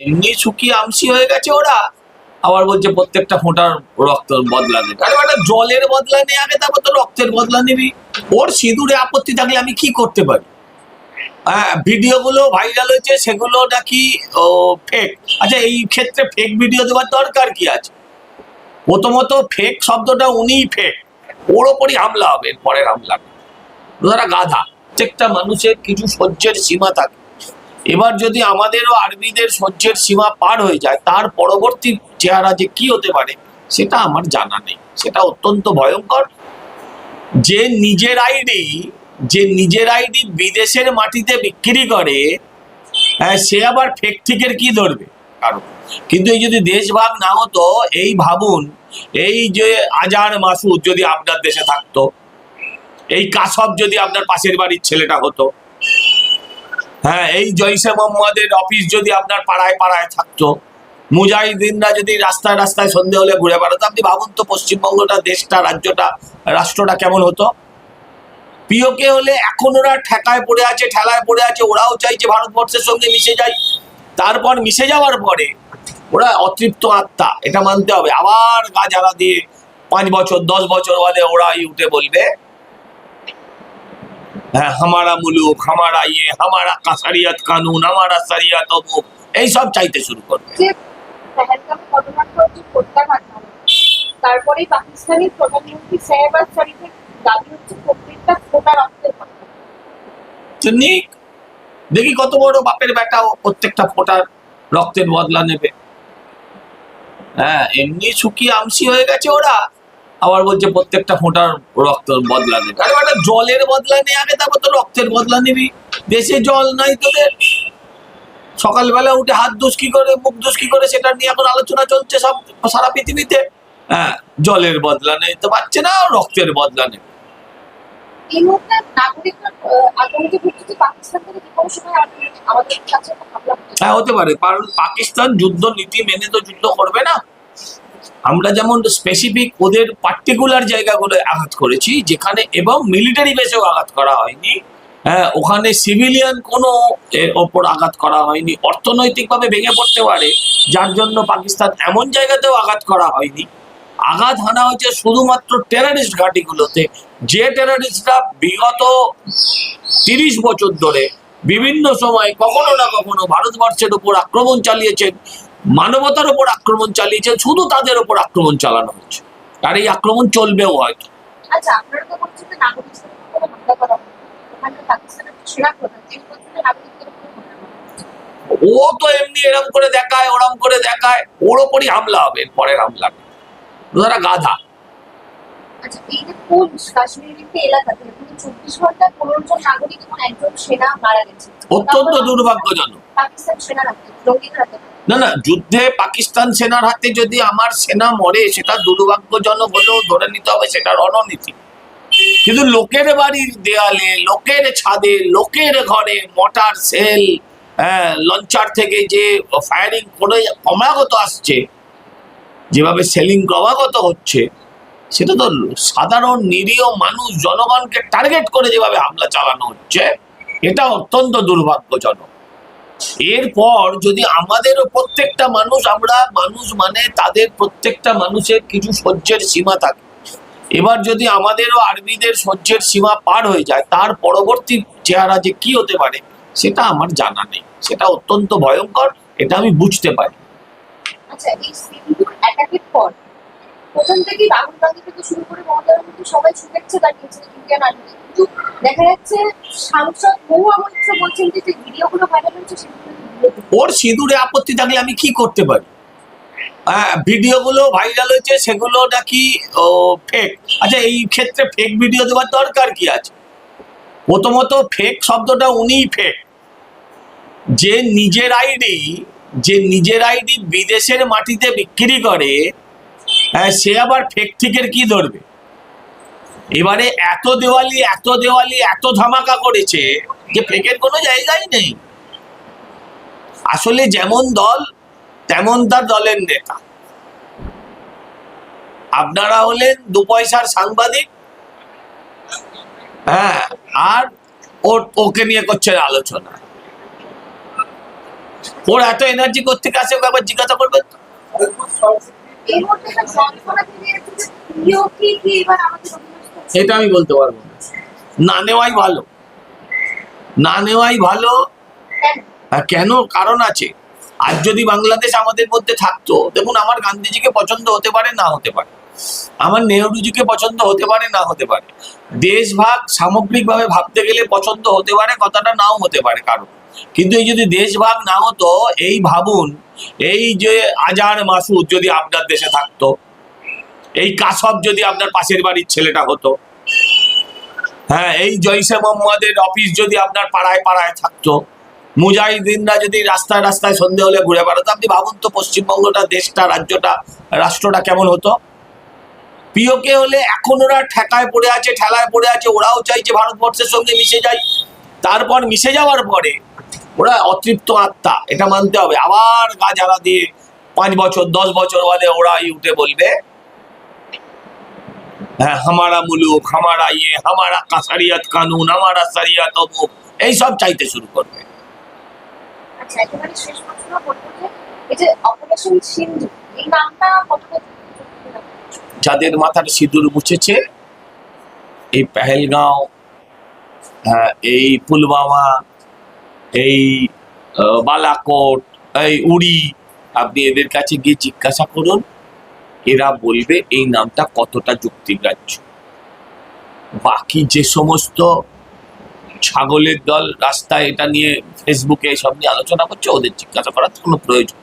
এমনি শুকিয়ে আমসি হয়ে গেছে ওরা। আবার বলছে প্রত্যেকটা ফোঁটার রক্ত বদলা নেবে। আরে একটা জলের বদলা নিয়ে আগে তারপর তো রক্তের বদলা নিবি। ওর সিঁদুরে আপত্তি থাকলে আমি কি করতে পারি? হ্যাঁ ভিডিওগুলো ভাইরাল হয়েছে, সেগুলো নাকি ফেক আচ্ছা এই ক্ষেত্রে ফেক ভিডিও দেওয়ার দরকার কি আছে? প্রথমত ফেক শব্দটা উনিই ফেক ওর ওপরই হামলা হবে পরের হামলা। ওরা গাধা। প্রত্যেকটা মানুষের কিছু সহ্যের সীমা থাকে। এবার যদি আমাদেরও আর্মিদের সহ্যের সীমা পার হয়ে যায় তার পরবর্তী চেহারা যে কি হতে পারে সেটা আমার জানা নেই। সেটা অত্যন্ত ভয়ঙ্কর। যে নিজের আইডি যে নিজের আইডি বিদেশের মাটিতে বিক্রি করে হ্যাঁ, সে আবার ফেক ঠিকের কি ধরবে? কারণ কিন্তু এই যদি দেশভাগ না হতো এই ভাবুন এই যে আজার মাসুদ যদি আপনার দেশে থাকতো এই কাসব যদি আপনার পাশের বাড়ির ছেলেটা হতো হ্যাঁ এই জৈসে মোহাম্মদের অফিস যদি আপনার পাড়ায় পাড়ায় থাকতো, মুজাহিদিনরা যদি রাস্তায় রাস্তায় সন্ধে হলে ঘুরে বেড়াতো, আপনি ভাবুন তো পশ্চিমবঙ্গটা, দেশটা, রাজ্যটা, রাষ্ট্রটা কেমন হতো? পিওকে হলে এখন ওরা ঠেকায় পড়ে আছে, ঠেলায় পড়ে আছে, ওরাও চাইছে ভারতবর্ষের সঙ্গে মিশে যায়। তারপর মিশে যাওয়ার পরে ওরা অতৃপ্ত আত্মা, এটা মানতে হবে। আবার গা জ্বালা দিয়ে পাঁচ বছর, দশ বছর বাদে ওরা উঠে বলবে হামারা মুলুক হামারা ইয়ে হামারা কাসারিয়াত কানুন হামারা সারিয়াত অমুক এইসব চাইতে শুরু করবে। তারপরে পাকিস্তানের প্রধানমন্ত্রী শাহবাজ শরীফের দাবি হচ্ছে প্রত্যেকটা ফোটা রক্তের কথা। তো নিক দেখি কত বড় বাপের বেটা প্রত্যেকটা ফোটার রক্তের বদলা নেবে। হ্যাঁ এমনি শুকিয়ে আমসি হয়ে গেছে ওরা। আবার বলছে প্রত্যেকটা ফোঁটার রক্ত বদলা নেবে। আরে একটা জলের বদলা নিয়ে আগে তারপর তো রক্তের বদলা নিবি। দেশে জল নাই তোদের। সকালবেলা উঠে হাত দুষ কি করে মুখ দুষ কি করে সেটা নিয়ে এখন আলোচনা চলছে সব সারা পৃথিবীতে। হ্যাঁ জলের বদলা নিতে পারছে না রক্তের বদলা নেবে। হ্যাঁ হতে পারে। কারণ পাকিস্তান যুদ্ধ নীতি মেনে তো যুদ্ধ করবে না। আমরা যেমন স্পেসিফিক ওদের পার্টিকুলার জায়গাগুলো আঘাত করেছি, যেখানে এবং মিলিটারি বেসেও আঘাত করা হয়নি হ্যাঁ ওখানে সিভিলিয়ান কোনো ওপর আঘাত করা হয়নি, অর্থনৈতিকভাবে ভেঙে পড়তে পারে, যার জন্য পাকিস্তান এমন জায়গাতেও আঘাত করা হয়নি। আঘাত হানা হয়েছে শুধুমাত্র টেরারিস্ট ঘাঁটিগুলোতে, যে টেরারিস্টরা বিগত তিরিশ বছর ধরে বিভিন্ন সময় কখনো না কখনো ভারতবর্ষের উপর আক্রমণ চালিয়েছেন মানবতার উপর আক্রমণ চালিয়েছেন শুধু তাদের উপর আক্রমণ চালানো হচ্ছে। আর এই আক্রমণ চলবেও হয়তো। আচ্ছা আপনারা তো বলছেন যে নাগরিকদের উপর কোনো হামলা করা ওখানে পাকিস্তানের সেনা প্রধান তিনি বলছেন যে নাগরিকদের উপর হামলা করা হবে। ও তো এমনি এরম করে দেখায় ওরম করে দেখায় ওর ওপরই হামলা হবে পরের হামলা ওরা গাধা। আচ্ছা এই যে কাশ্মীরের একটি এলাকাতে কিন্তু চব্বিশ পনেরো জন নাগরিক এবং একজন সেনা মারা গেছে? অত্যন্ত দুর্ভাগ্যজনক। পাকিস্তান সেনার হাতে জঙ্গিদের হাতে না না যুদ্ধে পাকিস্তান সেনার হাতে যদি আমার সেনা মরে সেটা দুর্ভাগ্যজনক হলেও ধরে নিতে হবে সেটা রণনীতি। কিন্তু লোকের বাড়ির দেয়ালে লোকের ছাদে লোকের ঘরে মোটার সেল হ্যাঁ লঞ্চার থেকে যে ফায়ারিং করে ক্রমাগত আসছে যেভাবে সেলিং ক্রমাগত হচ্ছে সেটা তো সাধারণ নিরীহ মানুষ জনগণকে টার্গেট করে যেভাবে হামলা চালানো হচ্ছে, এটা অত্যন্ত দুর্ভাগ্যজনক। এরপর যদি আমাদেরও প্রত্যেকটা মানুষ, আমরা মানুষ মানে তাদের প্রত্যেকটা মানুষের কিছু সহ্যের সীমা থাকে। এবার যদি আমাদেরও আর্মিদের সহ্যের সীমা পার হয়ে যায়, তার পরবর্তী চেহারা যে কি হতে পারে, সেটা আমার জানা নেই। সেটা অত্যন্ত ভয়ঙ্কর, এটা আমি বুঝতে পারি। আচ্ছা এই সিন্ধুর অ্যাটাকের পর প্রথম রাহুল গান্ধী থেকে শুরু করে মমতা সবাই ইন্ডিয়ান আর্মিকে। কিন্তু দেখা যাচ্ছে সাংসদ বলছেন যে ভাইরাল সেগুলো ওর সিঁদুরে আপত্তি থাকলে আমি কি করতে পারি? হ্যাঁ ভিডিওগুলো ভাইরাল হয়েছে, সেগুলো নাকি ফেক আচ্ছা এই ক্ষেত্রে ফেক ভিডিও দেওয়ার দরকার কি আছে? প্রথমত ফেক শব্দটা উনিই ফেক যে নিজের আইডি যে নিজের আইডি বিদেশের মাটিতে বিক্রি করে সে আবার ফেক ঠিকের কি ধরবে? এবারে এত দেওয়ালি এত দেওয়ালি, এত ধামাকা করেছে যে ফেকের কোনো জায়গাই নেই। আসলে যেমন দল, তেমন তার দলের নেতা। আপনারা হলেন দু পয়সার সাংবাদিক হ্যাঁ আর ওর ওকে নিয়ে করছেন আলোচনা। ওর এত এনার্জি করতে আসে, ওকে একবার জিজ্ঞাসা করবেন। এই মুহূর্তে একটা যন্ত্রণা থেকে প্রিয় কি কি এবার আমাদের সেটা আমি বলতে পারব না। নেওয়াই ভালো। না নেওয়াই ভালো। কেন? কারণ আছে। আর যদি বাংলাদেশ আমাদের মধ্যে থাকতো দেখুন আমার গান্ধীজিকে পছন্দ হতে পারে না হতে পারে। আমার নেহরুজিকে পছন্দ হতে পারে না হতে পারে। দেশভাগ সামগ্রিকভাবে ভাবতে গেলে পছন্দ হতে পারে কথাটা নাও হতে পারে কারণ কিন্তু এই যদি দেশভাগ না হতো, এই ভাবুন, এই যে আজার মাসুদ যদি আপনার দেশে থাকতো, এই কাসব যদি আপনার পাশের বাড়ির ছেলেটা হতো হ্যাঁ এই জৈসে মোহাম্মদের অফিস যদি আপনার পাড়ায় পাড়ায় থাকতো, মুজাহিদিনরা যদি রাস্তায় রাস্তায় সন্ধে হলে ঘুরে বেড়াতো, আপনি ভাবুন তো পশ্চিমবঙ্গটা, দেশটা, রাজ্যটা, রাষ্ট্রটা কেমন হতো? পিওকে হলে এখন ওরা ঠেকায় পড়ে আছে, ঠেলায় পড়ে আছে, ওরাও চাইছে ভারতবর্ষের সঙ্গে মিশে যায়। তারপর মিশে যাওয়ার পরে ওরা অতৃপ্ত আত্মা এটা মানতে হবে। আবার গা জ্বালা দিয়ে পাঁচ বছর দশ বছর বাদে ওরাই উঠে বলবে হ্যাঁ হামারা মুলুক হামারা ইয়ে হামারা কাসারিয়াত কানুন হামারা সারিয়াত অমুক এইসব চাইতে শুরু করবে। আচ্ছা যাদের মাথার সিঁদুর মুছেছে এই পেহেলগাঁও হ্যাঁ, এই পুলওয়ামা এই বালাকট, এই উড়ি, আপনি এদের কাছে গিয়ে জিজ্ঞাসা করুন, এরা বলবে এই নামটা কতটা যুক্তিগ্রাহ্য বাকি যে সমস্ত ছাগলের দল রাস্তায় এটা নিয়ে ফেসবুকে এসব নিয়ে আলোচনা করছে, ওদের জিজ্ঞাসা করার কোনো প্রয়োজন।